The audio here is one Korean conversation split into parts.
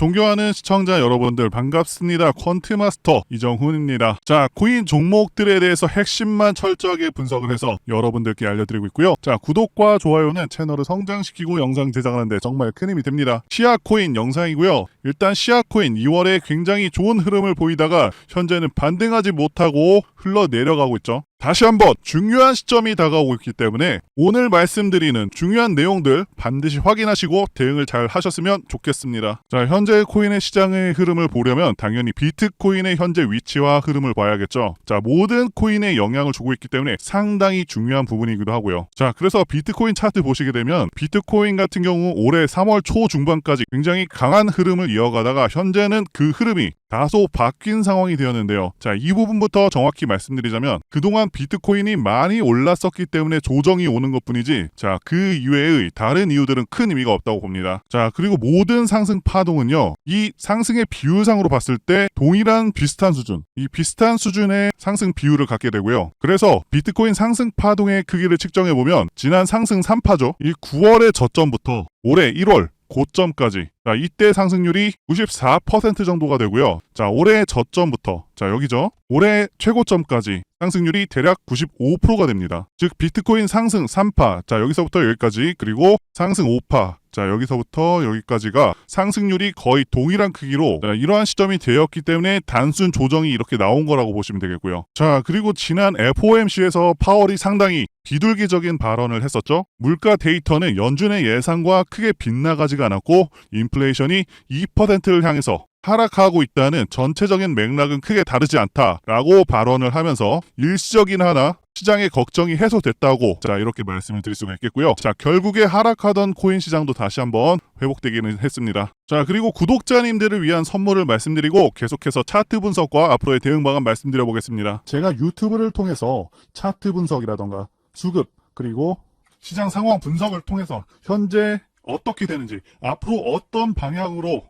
존경하는 시청자 여러분들 반갑습니다. 퀀트마스터 이정훈입니다. 자, 코인 종목들에 대해서 핵심만 철저하게 분석을 해서 여러분들께 알려드리고 있고요. 자, 구독과 좋아요는 채널을 성장시키고 영상 제작하는데 정말 큰 힘이 됩니다. 시아코인 영상이고요. 일단 시아코인 2월에 굉장히 좋은 흐름을 보이다가 현재는 반등하지 못하고 흘러 내려가고 있죠. 다시 한번 중요한 시점이 다가오고 있기 때문에 오늘 말씀드리는 중요한 내용들 반드시 확인하시고 대응을 잘 하셨으면 좋겠습니다. 자, 현재 코인의 시장의 흐름을 보려면 당연히 비트코인의 현재 위치와 흐름을 봐야겠죠. 자, 모든 코인에 영향을 주고 있기 때문에 상당히 중요한 부분이기도 하고요. 자, 그래서 비트코인 차트 보시게 되면 비트코인 같은 경우 올해 3월 초 중반까지 굉장히 강한 흐름을 이어가다가 현재는 그 흐름이 다소 바뀐 상황이 되었는데요. 자, 이 부분부터 정확히 말씀드리자면 그동안 비트코인이 많이 올랐었기 때문에 조정이 오는 것 뿐이지, 자, 그 이외의 다른 이유들은 큰 의미가 없다고 봅니다. 자, 그리고 모든 상승 파동은요, 이 상승의 비율상으로 봤을 때 동일한 비슷한 수준, 이 비슷한 수준의 상승 비율을 갖게 되고요. 그래서 비트코인 상승 파동의 크기를 측정해 보면 지난 상승 3파죠. 이 9월의 저점부터 올해 1월 고점까지. 자, 이때 상승률이 94% 정도가 되고요. 자, 올해 저점부터, 자, 여기죠. 올해 최고점까지 상승률이 대략 95%가 됩니다. 즉, 비트코인 상승 3파, 자, 여기서부터 여기까지, 그리고 상승 5파, 자, 여기서부터 여기까지가 상승률이 거의 동일한 크기로 자, 이러한 시점이 되었기 때문에 단순 조정이 이렇게 나온 거라고 보시면 되겠고요. 자, 그리고 지난 FOMC에서 파월이 상당히 비둘기적인 발언을 했었죠. 물가 데이터는 연준의 예상과 크게 빗나가지가 않았고 인플레이션이 2%를 향해서 하락하고 있다는 전체적인 맥락은 크게 다르지 않다라고 발언을 하면서 일시적인 하나 시장의 걱정이 해소됐다고 자 이렇게 말씀을 드릴 수가 있겠고요. 자 결국에 하락하던 코인 시장도 다시 한번 회복되기는 했습니다. 자 그리고 구독자님들을 위한 선물을 말씀드리고 계속해서 차트 분석과 앞으로의 대응 방안 말씀드려 보겠습니다. 제가 유튜브를 통해서 차트 분석이라던가 수급 그리고 시장 상황 분석을 통해서 현재 어떻게 되는지 앞으로 어떤 방향으로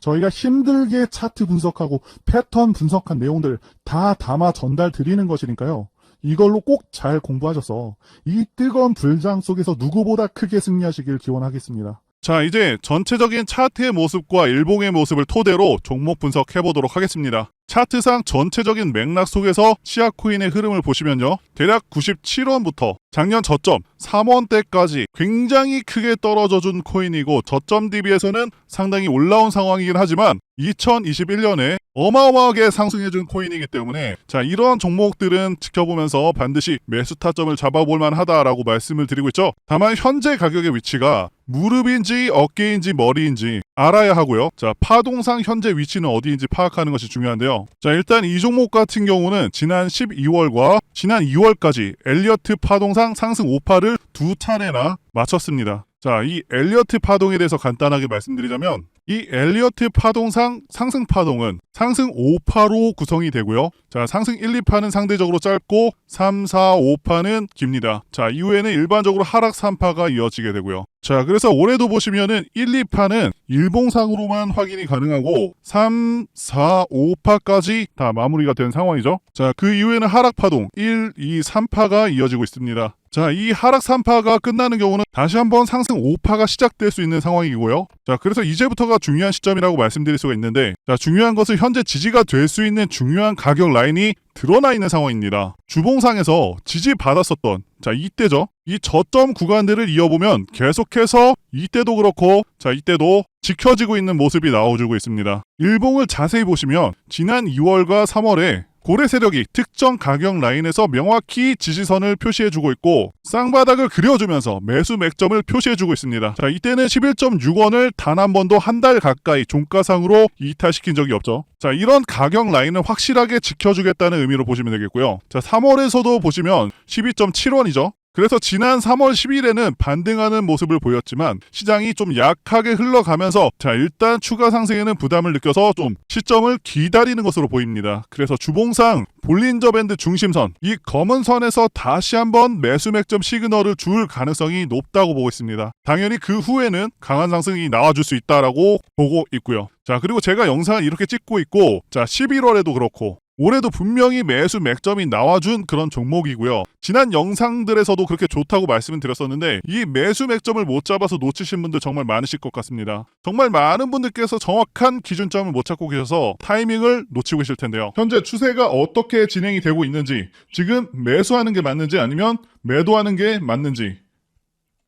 저희가 힘들게 차트 분석하고 패턴 분석한 내용들 다 담아 전달 드리는 것이니까요. 이걸로 꼭 잘 공부하셔서 이 뜨거운 불장 속에서 누구보다 크게 승리하시길 기원하겠습니다. 자, 이제 전체적인 차트의 모습과 일봉의 모습을 토대로 종목 분석해 보도록 하겠습니다. 차트상 전체적인 맥락 속에서 치아코인의 흐름을 보시면요. 대략 97원부터 작년 저점 3원대까지 굉장히 크게 떨어져 준 코인이고 저점 대비해서는 상당히 올라온 상황이긴 하지만 2021년에 어마어마하게 상승해 준 코인이기 때문에 자, 이러한 종목들은 지켜보면서 반드시 매수 타점을 잡아볼 만하다라고 말씀을 드리고 있죠. 다만 현재 가격의 위치가 무릎인지 어깨인지 머리인지 알아야 하고요. 자, 파동상 현재 위치는 어디인지 파악하는 것이 중요한데요. 자, 일단 이 종목 같은 경우는 지난 12월과 지난 2월까지 엘리어트 파동상 상승 5파를 두 차례나 마쳤습니다. 자, 이 엘리어트 파동에 대해서 간단하게 말씀드리자면 이 엘리어트 파동상 상승 파동은 상승 5파로 구성이 되고요. 자, 상승 1, 2파는 상대적으로 짧고 3, 4, 5파는 깁니다. 자, 이후에는 일반적으로 하락 3파가 이어지게 되고요. 자, 그래서 올해도 보시면은 1, 2파는 일봉상으로만 확인이 가능하고 3, 4, 5파까지 다 마무리가 된 상황이죠. 자, 그 이후에는 하락 파동 1, 2, 3파가 이어지고 있습니다. 자, 이 하락 3파가 끝나는 경우는 다시 한번 상승 5파가 시작될 수 있는 상황이고요. 자, 그래서 이제부터가 중요한 시점이라고 말씀드릴 수가 있는데, 자, 중요한 것은 현재 지지가 될 수 있는 중요한 가격 라인이 드러나 있는 상황입니다. 주봉상에서 지지 받았었던, 자, 이때죠. 이 저점 구간들을 이어보면 계속해서 이때도 그렇고, 자, 이때도 지켜지고 있는 모습이 나와주고 있습니다. 일봉을 자세히 보시면, 지난 2월과 3월에 고래 세력이 특정 가격 라인에서 명확히 지지선을 표시해주고 있고 쌍바닥을 그려주면서 매수 맥점을 표시해주고 있습니다. 자 이때는 11.6원을 단 한 번도 한 달 가까이 종가상으로 이탈시킨 적이 없죠. 자 이런 가격 라인은 확실하게 지켜주겠다는 의미로 보시면 되겠고요. 자 3월에서도 보시면 12.7원이죠. 그래서 지난 3월 10일에는 반등하는 모습을 보였지만 시장이 좀 약하게 흘러가면서 자 일단 추가 상승에는 부담을 느껴서 좀 시점을 기다리는 것으로 보입니다. 그래서 주봉상 볼린저 밴드 중심선 이 검은 선에서 다시 한번 매수 맥점 시그널을 줄 가능성이 높다고 보고 있습니다. 당연히 그 후에는 강한 상승이 나와줄 수 있다라고 보고 있고요. 자 그리고 제가 영상을 이렇게 찍고 있고 자 11월에도 그렇고 올해도 분명히 매수 맥점이 나와준 그런 종목이고요. 지난 영상들에서도 그렇게 좋다고 말씀을 드렸었는데 이 매수 맥점을 못 잡아서 놓치신 분들 정말 많으실 것 같습니다. 정말 많은 분들께서 정확한 기준점을 못 찾고 계셔서 타이밍을 놓치고 계실 텐데요. 현재 추세가 어떻게 진행이 되고 있는지 지금 매수하는 게 맞는지 아니면 매도하는 게 맞는지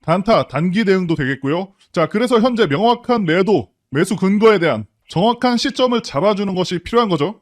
단타, 단기 대응도 되겠고요. 자, 그래서 현재 명확한 매도, 매수 근거에 대한 정확한 시점을 잡아주는 것이 필요한 거죠.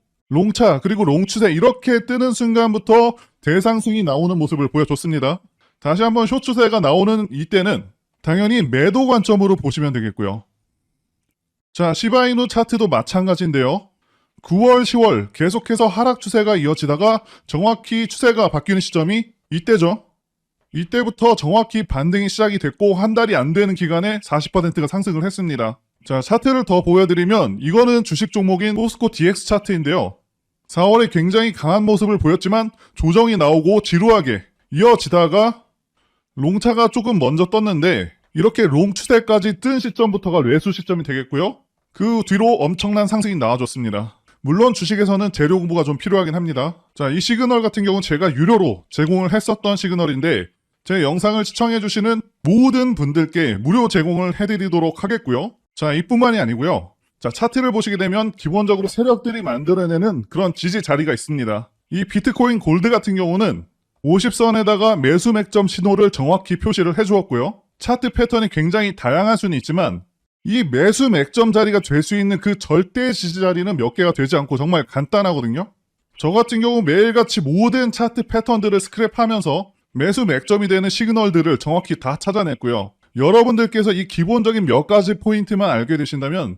롱차 그리고 롱추세 이렇게 뜨는 순간부터 대상승이 나오는 모습을 보여줬습니다. 다시 한번 쇼추세가 나오는 이때는 당연히 매도 관점으로 보시면 되겠고요. 자, 시바이누 차트도 마찬가지인데요. 9월, 10월 계속해서 하락 추세가 이어지다가 정확히 추세가 바뀌는 시점이 이때죠. 이때부터 정확히 반등이 시작이 됐고 한 달이 안 되는 기간에 40%가 상승을 했습니다. 자, 차트를 더 보여드리면 이거는 주식 종목인 포스코 DX 차트인데요. 4월에 굉장히 강한 모습을 보였지만 조정이 나오고 지루하게 이어지다가 롱차가 조금 먼저 떴는데 이렇게 롱 추세까지 뜬 시점부터가 매수 시점이 되겠고요. 그 뒤로 엄청난 상승이 나와줬습니다. 물론 주식에서는 재료 공부가 좀 필요하긴 합니다. 자, 이 시그널 같은 경우는 제가 유료로 제공을 했었던 시그널인데 제 영상을 시청해주시는 모든 분들께 무료 제공을 해드리도록 하겠고요. 자, 이뿐만이 아니고요. 자, 차트를 보시게 되면 기본적으로 세력들이 만들어내는 그런 지지 자리가 있습니다. 이 비트코인 골드 같은 경우는 50선에다가 매수 맥점 신호를 정확히 표시를 해주었고요. 차트 패턴이 굉장히 다양할 수는 있지만 이 매수 맥점 자리가 될 수 있는 그 절대 지지 자리는 몇 개가 되지 않고 정말 간단하거든요. 저 같은 경우 매일같이 모든 차트 패턴들을 스크랩하면서 매수 맥점이 되는 시그널들을 정확히 다 찾아냈고요. 여러분들께서 이 기본적인 몇 가지 포인트만 알게 되신다면